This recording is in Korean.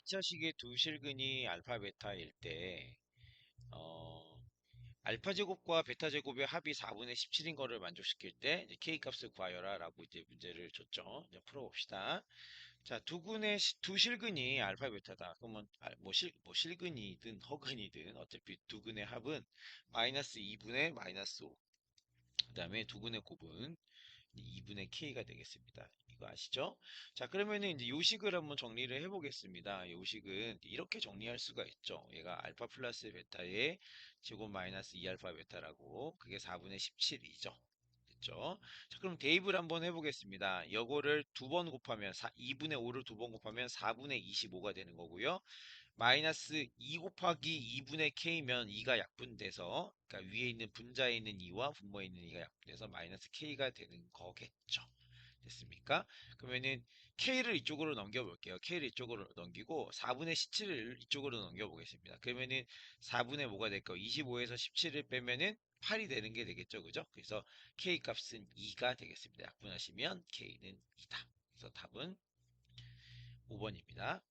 2차식의 두 실근이 알파 베타일 때 어, 알파 제곱과 베타 제곱의 합이 4분의 17인 거를 만족시킬 때 k 값을 구하여라 라고 이제 문제를 줬죠. 이제 풀어봅시다. 자, 두 시- 두 실근이 알파 베타다. 그러면 아, 뭐, 실, 뭐 실근이든 허근이든 어차피 두 근의 합은 마이너스 2분의 마이너스 5. 그 다음에 두 근의 곱은 2분의 k가 되겠습니다. 이거 아시죠? 자, 그러면은 이제 요식을 한번 정리를 해보겠습니다. 요식은 이렇게 정리할 수가 있죠. 얘가 알파 플러스 베타의 제곱 마이너스 2알파 베타라고 그게 4분의 17이죠. 됐죠? 자, 그럼 대입을 한번 해보겠습니다. 요거를 두 번 곱하면 4, 2분의 5를 두 번 곱하면 4분의 25가 되는 거고요. 마이너스 2 곱하기 2분의 k면 2가 약분돼서 그러니까 위에 있는 분자에 있는 2와 분모에 있는 2가 약분돼서 마이너스 k가 되는 거겠죠. 됐습니까? 그러면은 k를 이쪽으로 넘겨 볼게요. k를 이쪽으로 넘기고 4분의 17을 이쪽으로 넘겨 보겠습니다. 그러면은 4분의 뭐가 될까? 25에서 17을 빼면은 8이 되는 게 되겠죠. 그죠? 그래서 k 값은 2가 되겠습니다. 약분하시면 k는 2다. 그래서 답은 5번입니다.